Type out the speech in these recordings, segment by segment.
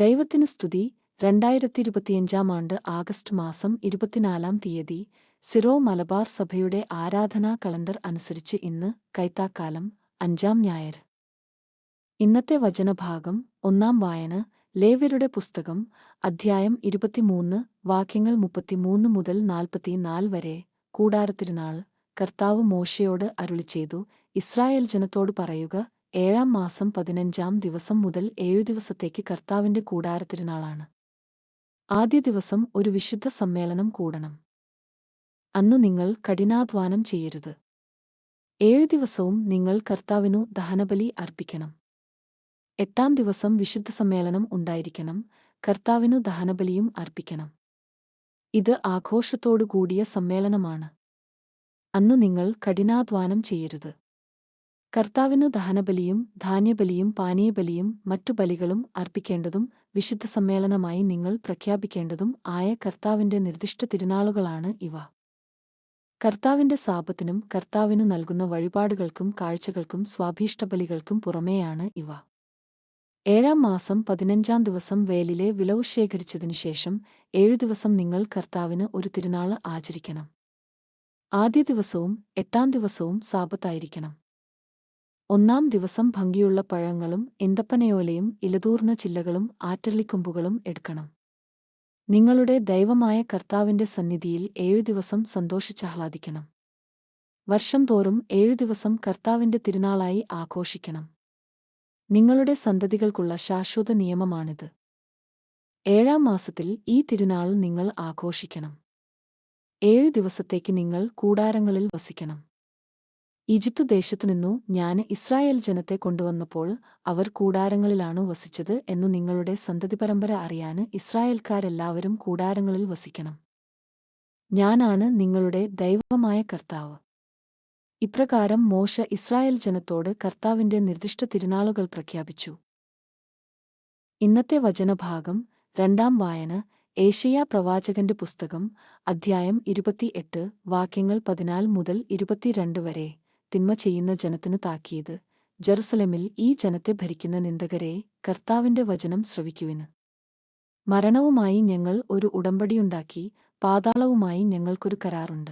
ദൈവത്തിന് സ്തുതി. രണ്ടായിരത്തി ഇരുപത്തിയഞ്ചാം ആണ്ട് ആഗസ്റ്റ് മാസം ഇരുപത്തിനാലാം തീയതി സിറോ മലബാർ സഭയുടെ ആരാധനാ കലണ്ടർ അനുസരിച്ച് ഇന്ന് കൈത്താക്കാലം അഞ്ചാം ഞായർ. ഇന്നത്തെ വചനഭാഗം ഒന്നാം വായന ലേവ്യരുടെ പുസ്തകം അധ്യായം ഇരുപത്തിമൂന്ന് വാക്യങ്ങൾ മുപ്പത്തിമൂന്ന് മുതൽ നാൽപ്പത്തിനാല് വരെ. കൂടാരത്തിരുനാൾ കർത്താവ് മോശയോട് അരുളി ചെയ്തു ഇസ്രായേൽ ജനത്തോട് പറയുക ഏഴാം മാസം പതിനഞ്ചാം ദിവസം മുതൽ ഏഴു ദിവസത്തേക്ക് കർത്താവിന്റെ കൂടാരത്തിരുനാളാണ് ആദ്യ ദിവസം ഒരു വിശുദ്ധ സമ്മേളനം കൂടണം. അന്നു നിങ്ങൾ കഠിനാധ്വാനം ചെയ്യരുത്. ഏഴു ദിവസവും നിങ്ങൾ കർത്താവിനു ദഹനബലി അർപ്പിക്കണം. എട്ടാം ദിവസം വിശുദ്ധ സമ്മേളനം ഉണ്ടായിരിക്കണം. കർത്താവിനു ദഹനബലിയും അർപ്പിക്കണം. ഇത് ആഘോഷത്തോടു കൂടിയ സമ്മേളനമാണ്. അന്നു നിങ്ങൾ കഠിനാധ്വാനം ചെയ്യരുത്. കർത്താവിനു ദഹനബലിയും ധാന്യബലിയും പാനീയബലിയും മറ്റു ബലികളും അർപ്പിക്കേണ്ടതും വിശുദ്ധ സമ്മേളനമായി നിങ്ങൾ പ്രഖ്യാപിക്കേണ്ടതും ആയ കർത്താവിന്റെ നിർദ്ദിഷ്ട തിരുനാളുകളാണ് ഇവ. കർത്താവിന്റെ സാപത്തിനും കർത്താവിനു നൽകുന്ന വഴിപാടുകൾക്കും കാഴ്ചകൾക്കും സ്വാഭീഷ്ടബലികൾക്കും പുറമേയാണ് ഇവ. ഏഴാം മാസം പതിനഞ്ചാം ദിവസം വേലിലെ വിളവ് ശേഖരിച്ചതിനു ശേഷം ഏഴു ദിവസം നിങ്ങൾ കർത്താവിന് ഒരു തിരുനാൾ ആചരിക്കണം. ആദ്യ ദിവസവും എട്ടാം ദിവസവും സാപത്തായിരിക്കണം ഒന്നാം ദിവസം ഭംഗിയുള്ള പഴങ്ങളും എന്തപ്പനയോലയും ഇലതൂർന്ന ചില്ലകളും ആറ്റള്ളിക്കൊമ്പുകളും എടുക്കണം. നിങ്ങളുടെ ദൈവമായ കർത്താവിന്റെ സന്നിധിയിൽ ഏഴു ദിവസം സന്തോഷിച്ചാഹ്ലാദിക്കണം വർഷം തോറും ഏഴു ദിവസം കർത്താവിന്റെ തിരുനാളായി ആഘോഷിക്കണം. നിങ്ങളുടെ സന്തതികൾക്കുള്ള ശാശ്വത നിയമമാണിത്. ഏഴാം മാസത്തിൽ ഈ തിരുനാൾ നിങ്ങൾ ആഘോഷിക്കണം. ഏഴു ദിവസത്തേക്ക് നിങ്ങൾ കൂടാരങ്ങളിൽ വസിക്കണം. ഈജിപ്തു ദേശത്തുനിന്നു ഞാൻ ഇസ്രായേൽ ജനത്തെ കൊണ്ടുവന്നപ്പോൾ അവർ കൂടാരങ്ങളിലാണു വസിച്ചത് എന്നു നിങ്ങളുടെ സന്തതി പരമ്പര അറിയാന് ഇസ്രായേൽക്കാരെല്ലാവരും കൂടാരങ്ങളിൽ വസിക്കണം. ഞാനാണ് നിങ്ങളുടെ ദൈവമായ കർത്താവ്. ഇപ്രകാരം മോശ ഇസ്രായേൽ ജനത്തോട് കർത്താവിന്റെ നിർദ്ദിഷ്ട തിരുനാളുകൾ പ്രഖ്യാപിച്ചു. ഇന്നത്തെ വചനഭാഗം രണ്ടാം വായന ഏഷ്യ പ്രവാചകന്റെ പുസ്തകം അധ്യായം ഇരുപത്തിയെട്ട് വാക്യങ്ങൾ പതിനാല് മുതൽ ഇരുപത്തിരണ്ട് വരെ. തിന്മ ചെയ്യുന്ന ജനത്തിനു താക്കിയത് ജെറുസലമിൽ ഈ ജനത്തെ ഭരിക്കുന്ന നിന്ദകരെ കർത്താവിന്റെ വചനം ശ്രവിക്കുവിന്. മരണവുമായി ഞങ്ങൾ ഒരു ഉടമ്പടിയുണ്ടാക്കി പാതാളവുമായി ഞങ്ങൾക്കൊരു കരാറുണ്ട്.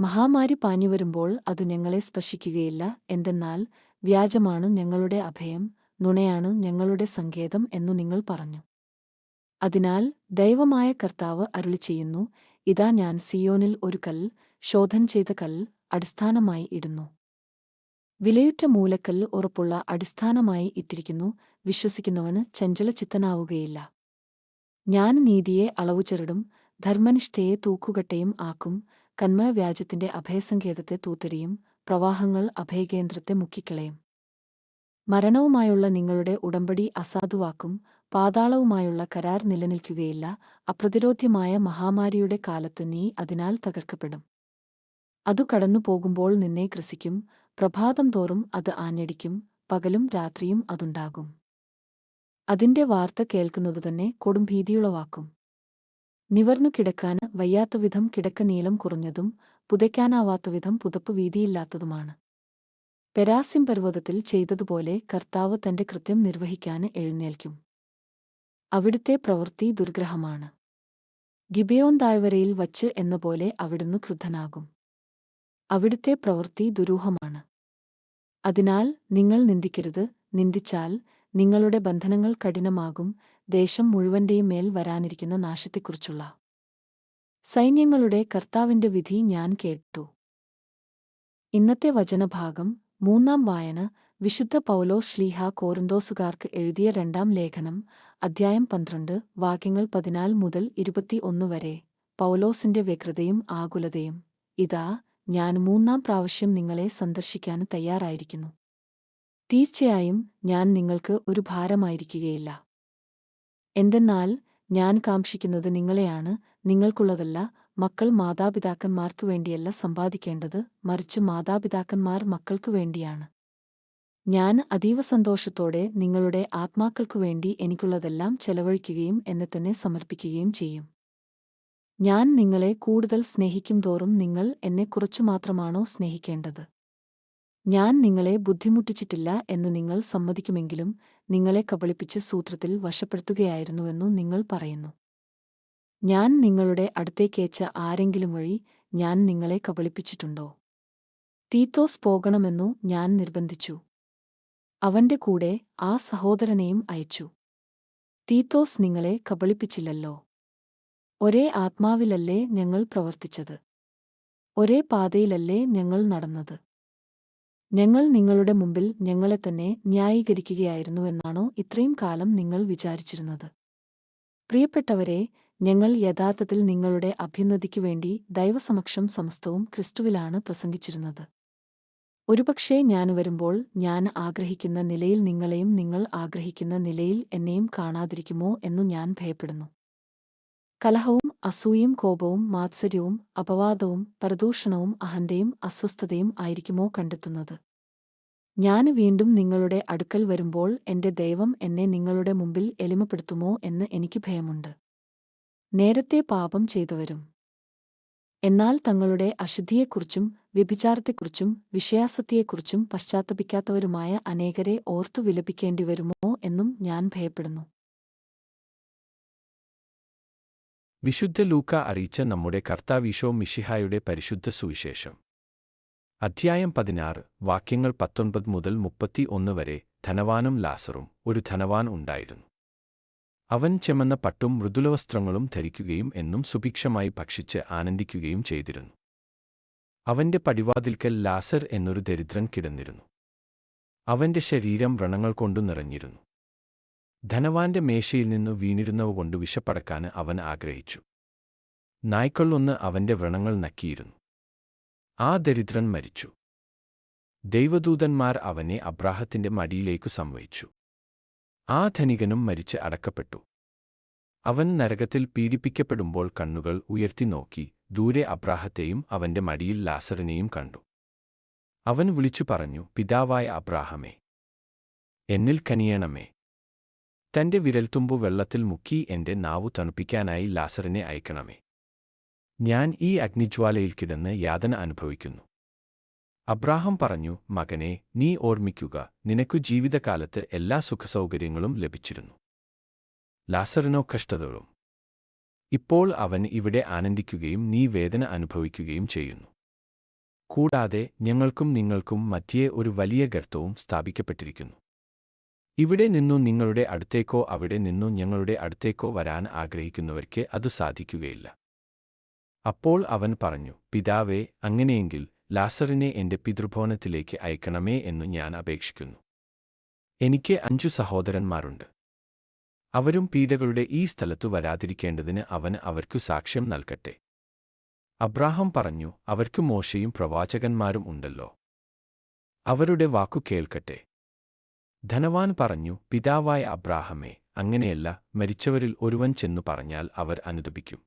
മഹാമാരി പാഞ്ഞുവരുമ്പോൾ അത് ഞങ്ങളെ സ്പർശിക്കുകയില്ല എന്തെന്നാൽ വ്യാജമാണ് ഞങ്ങളുടെ അഭയം നുണയാണ് ഞങ്ങളുടെ സങ്കേതം എന്നു നിങ്ങൾ പറഞ്ഞു. അതിനാൽ ദൈവമായ കർത്താവ് അരുളി ചെയ്യുന്നു ഇതാ ഞാൻ സിയോനിൽ ഒരു കൽ ശോധൻ ചെയ്ത കൽ അടിസ്ഥാനമായി ഇടുന്നു. വിലയുറ്റ മൂലക്കല്ല് ഉറപ്പുള്ള അടിസ്ഥാനമായി ഇട്ടിരിക്കുന്നു വിശ്വസിക്കുന്നവന് ചഞ്ചലചിത്തനാവുകയില്ല. ഞാൻ നീതിയെ അളവുചെറിടും ധർമ്മനിഷ്ഠയെ തൂക്കുകട്ടയും ആക്കും കന്മവ്യാജത്തിന്റെ അഭയസങ്കേതത്തെ തൂത്തെറിയും പ്രവാഹങ്ങൾ അഭയകേന്ദ്രത്തെ മുക്കിക്കളയും. മരണവുമായുള്ള നിങ്ങളുടെ ഉടമ്പടി അസാധുവാക്കും പാതാളവുമായുള്ള കരാർ നിലനിൽക്കുകയില്ല അപ്രതിരോധ്യമായ മഹാമാരിയുടെ കാലത്ത് നീ അതിനാൽ തകർക്കപ്പെടും. അതു കടന്നു പോകുമ്പോൾ നിന്നെ ഗ്രസിക്കും പ്രഭാതം തോറും അത് ആഞ്ഞടിക്കും പകലും രാത്രിയും അതുണ്ടാകും. അതിന്റെ വാർത്ത കേൾക്കുന്നതുതന്നെ കൊടുംഭീതിയുളവാക്കും നിവർന്നു കിടക്കാന് വയ്യാത്തവിധം കിടക്ക നീളം കുറഞ്ഞതും പുതയ്ക്കാനാവാത്തവിധം പുതപ്പ് വീതിയില്ലാത്തതുമാണ്. പെരാസിം പർവതത്തിൽ ചെയ്തതുപോലെ കർത്താവ് തന്റെ കൃത്യം നിർവഹിക്കാന് എഴുന്നേൽക്കും. അവിടുത്തെ പ്രവൃത്തി ദുർഗ്രഹമാണ്. ഗിബയോൻ താഴ്വരയിൽ വച്ച് എന്നപോലെ അവിടുന്ന് ക്രുദ്ധനാകും. അവിടുത്തെ പ്രവൃത്തി ദുരൂഹമാണ്. അതിനാൽ നിങ്ങൾ നിന്ദിക്കരുത് നിന്ദിച്ചാൽ നിങ്ങളുടെ ബന്ധനങ്ങൾ കഠിനമാകും ദേശം മുഴുവന്റെയും മേൽ വരാനിരിക്കുന്ന നാശത്തെക്കുറിച്ചുള്ള. സൈന്യങ്ങളുടെ കർത്താവിന്റെ വിധി ഞാൻ കേട്ടു. ഇന്നത്തെ വചനഭാഗം മൂന്നാം വായന വിശുദ്ധ പൗലോ ശ്ലീഹ കോരന്തോസുകാർക്ക് എഴുതിയ രണ്ടാം ലേഖനം അധ്യായം പന്ത്രണ്ട് വാക്യങ്ങൾ പതിനാല് മുതൽ ഇരുപത്തിയൊന്ന് വരെ പൗലോസിന്റെ വ്യഗ്രതയും ആകുലതയും. ഇതാ ഞാൻ മൂന്നാം പ്രാവശ്യം നിങ്ങളെ സന്ദർശിക്കാൻ തയ്യാറായിരിക്കുന്നു. തീർച്ചയായും ഞാൻ നിങ്ങൾക്ക് ഒരു ഭാരമായിരിക്കുകയില്ല. എന്തെന്നാൽ ഞാൻ കാംക്ഷിക്കുന്നത് നിങ്ങളെയാണ് നിങ്ങൾക്കുള്ളതല്ല മക്കൾ മാതാപിതാക്കന്മാർക്കു വേണ്ടിയല്ല സമ്പാദിക്കേണ്ടത് മറിച്ച് മാതാപിതാക്കന്മാർ മക്കൾക്കു വേണ്ടിയാണ്. ഞാൻ അതീവ സന്തോഷത്തോടെ നിങ്ങളുടെ ആത്മാക്കൾക്കു വേണ്ടി എനിക്കുള്ളതെല്ലാം ചെലവഴിക്കുകയും എന്നെ തന്നെ സമർപ്പിക്കുകയും ചെയ്യും. ഞാൻ നിങ്ങളെ കൂടുതൽ സ്നേഹിക്കും തോറും നിങ്ങൾ എന്നെ കുറച്ചു മാത്രമാണോ സ്നേഹിക്കേണ്ടത്? ഞാൻ നിങ്ങളെ ബുദ്ധിമുട്ടിച്ചിട്ടില്ല എന്ന് നിങ്ങൾ സമ്മതിക്കുമെങ്കിലും നിങ്ങളെ കബളിപ്പിച്ച് സൂത്രത്തിൽ വശപ്പെടുത്തുകയായിരുന്നുവെന്നു നിങ്ങൾ പറയുന്നു. ഞാൻ നിങ്ങളുടെ അടുത്തേക്കേച്ച ആരെങ്കിലും വഴി ഞാൻ നിങ്ങളെ കബളിപ്പിച്ചിട്ടുണ്ടോ? തീത്തോസ് പോകണമെന്നു ഞാൻ നിർബന്ധിച്ചു. അവന്റെ കൂടെ ആ സഹോദരനെയും അയച്ചു. തീത്തോസ് നിങ്ങളെ കബളിപ്പിച്ചില്ലല്ലോ. ഒരേ ആത്മാവിലല്ലേ ഞങ്ങൾ പ്രവർത്തിച്ചത്? ഒരേ പാതയിലല്ലേ ഞങ്ങൾ നടന്നത്? ഞങ്ങൾ നിങ്ങളുടെ മുമ്പിൽ ഞങ്ങളെ തന്നെ ന്യായീകരിക്കുകയായിരുന്നുവെന്നാണോ ഇത്രയും കാലം നിങ്ങൾ വിചാരിച്ചിരുന്നത്? പ്രിയപ്പെട്ടവരെ ഞങ്ങൾ യഥാർത്ഥത്തിൽ നിങ്ങളുടെ അഭ്യുന്നതിക്കു വേണ്ടി ദൈവസമക്ഷം സമസ്തവും ക്രിസ്തുവിലാണ് പ്രസംഗിച്ചിരുന്നത്. ഒരുപക്ഷേ ഞാൻ വരുമ്പോൾ ഞാൻ ആഗ്രഹിക്കുന്ന നിലയിൽ നിങ്ങളെയും നിങ്ങൾ ആഗ്രഹിക്കുന്ന നിലയിൽ എന്നെയും കാണാതിരിക്കുമോ എന്നു ഞാൻ ഭയപ്പെടുന്നു. കലഹവും അസൂയും കോപവും മാത്സര്യവും അപവാദവും പ്രദൂഷണവും അഹന്തയും അസ്വസ്ഥതയും ആയിരിക്കുമോ കണ്ടെത്തുന്നത്? ഞാൻ വീണ്ടും നിങ്ങളുടെ അടുക്കൽ വരുമ്പോൾ എന്റെ ദൈവം എന്നെ നിങ്ങളുടെ മുമ്പിൽ എളിമപ്പെടുത്തുമോ എന്ന് എനിക്ക് ഭയമുണ്ട്. നേരത്തെ പാപം ചെയ്തവരും. എന്നാൽ തങ്ങളുടെ അശുദ്ധിയെക്കുറിച്ചും വ്യഭിചാരത്തെക്കുറിച്ചും വിഷയാസക്തിയെക്കുറിച്ചും പശ്ചാത്തപിക്കാത്തവരുമായ അനേകരെ ഓർത്തു വിലപിക്കേണ്ടിവരുമോ എന്നും ഞാൻ ഭയപ്പെടുന്നു. വിശുദ്ധ ലൂക്ക അറിയിച്ച നമ്മുടെ കർത്താവീശോ മിഷിഹായുടെ പരിശുദ്ധ സുവിശേഷം. അധ്യായം പതിനാറ് വാക്യങ്ങൾ പത്തൊൻപത് മുതൽ മുപ്പത്തി ഒന്ന് വരെ ധനവാനും ലാസറും ഒരു ധനവാൻ ഉണ്ടായിരുന്നു. അവൻ ചെമന്ന പട്ടും മൃദുലവസ്ത്രങ്ങളും ധരിക്കുകയും എന്നും സുഭിക്ഷമായി ഭക്ഷിച്ച് ആനന്ദിക്കുകയും ചെയ്തിരുന്നു. അവന്റെ പടിവാതിൽക്കൽ ലാസർ എന്നൊരു ദരിദ്രൻ കിടന്നിരുന്നു. അവന്റെ ശരീരം വ്രണങ്ങൾ കൊണ്ടു നിറഞ്ഞിരുന്നു. ധനവാന്റെ മേശയിൽ നിന്നു വീണിരുന്നവ കൊണ്ട് വിശപ്പടക്കാൻ അവൻ ആഗ്രഹിച്ചു. നായ്ക്കളൊന്ന് അവന്റെ വ്രണങ്ങൾ നക്കിയിരുന്നു. ആ ദരിദ്രൻ മരിച്ചു. ദൈവദൂതന്മാർ അവനെ അബ്രാഹത്തിന്റെ മടിയിലേക്കു സംവഹിച്ചു. ആ ധനികനും മരിച്ച് അടക്കപ്പെട്ടു. അവൻ നരകത്തിൽ പീഡിപ്പിക്കപ്പെടുമ്പോൾ കണ്ണുകൾ ഉയർത്തി നോക്കി ദൂരെ അബ്രാഹത്തെയും അവന്റെ മടിയിൽ ലാസറിനെയും കണ്ടു. അവൻ വിളിച്ചു പറഞ്ഞു പിതാവായ അബ്രാഹമേ എന്നിൽ കനിയണമേ തന്റെ വിരൽത്തുമ്പു വെള്ളത്തിൽ മുക്കി എന്റെ നാവു തണുപ്പിക്കാനായി ലാസറിനെ അയക്കണമേ. ഞാൻ ഈ അഗ്നിജ്വാലയിൽ കിടന്ന് യാതന അനുഭവിക്കുന്നു. അബ്രാഹം പറഞ്ഞു മകനെ നീ ഓർമ്മിക്കുക നിനക്കു ജീവിതകാലത്ത് എല്ലാ സുഖസൗകര്യങ്ങളും ലഭിച്ചിരുന്നു. ലാസറിനോ കഷ്ടതകളും. ഇപ്പോൾ അവൻ ഇവിടെ ആനന്ദിക്കുകയും നീ വേദന അനുഭവിക്കുകയും ചെയ്യുന്നു. കൂടാതെ ഞങ്ങൾക്കും നിങ്ങൾക്കും മധ്യേ ഒരു വലിയ ഗർത്തവും സ്ഥാപിക്കപ്പെട്ടിരിക്കുന്നു. ഇവിടെ നിന്നു നിങ്ങളുടെ അടുത്തേക്കോ അവിടെ നിന്നു ഞങ്ങളുടെ അടുത്തേക്കോ വരാൻ ആഗ്രഹിക്കുന്നവർക്ക് അത് സാധിക്കുകയില്ല. അപ്പോൾ അവൻ പറഞ്ഞു പിതാവേ അങ്ങനെയെങ്കിൽ ലാസറിനെ എന്റെ പിതൃഭവനത്തിലേക്ക് അയക്കണമേ എന്നു ഞാൻ അപേക്ഷിക്കുന്നു. എനിക്ക് അഞ്ചു സഹോദരന്മാരുണ്ട്. അവരും പീഡകളുടെ ഈ സ്ഥലത്തു വരാതിരിക്കേണ്ടതിന് അവൻ അവർക്കു സാക്ഷ്യം നൽകട്ടെ. അബ്രാഹം പറഞ്ഞു അവർക്കു മോശയും പ്രവാചകന്മാരും ഉണ്ടല്ലോ. അവരുടെ വാക്കു കേൾക്കട്ടെ. ധനവാൻ പറഞ്ഞു പിതാവായ അബ്രാഹമേ അങ്ങനെയല്ല മരിച്ചവരിൽ ഒരുവൻ ചെന്നു പറഞ്ഞാൽ അവർ അനുദപിക്കും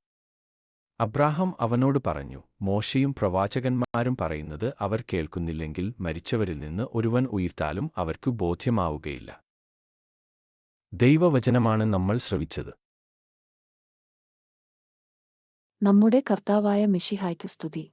അബ്രാഹം അവനോട് പറഞ്ഞു മോശയും പ്രവാചകന്മാരും പറയുന്നത് അവർ കേൾക്കുന്നില്ലെങ്കിൽ മരിച്ചവരിൽ നിന്ന് ഒരുവൻ ഉയർത്താലും അവർക്കു ബോധ്യമാവുകയില്ല. ദൈവവചനമാണ് നമ്മൾ ശ്രവിച്ചത്. നമ്മുടെ കർത്താവായ മിഷിഹായ്ക്ക് സ്തുതി.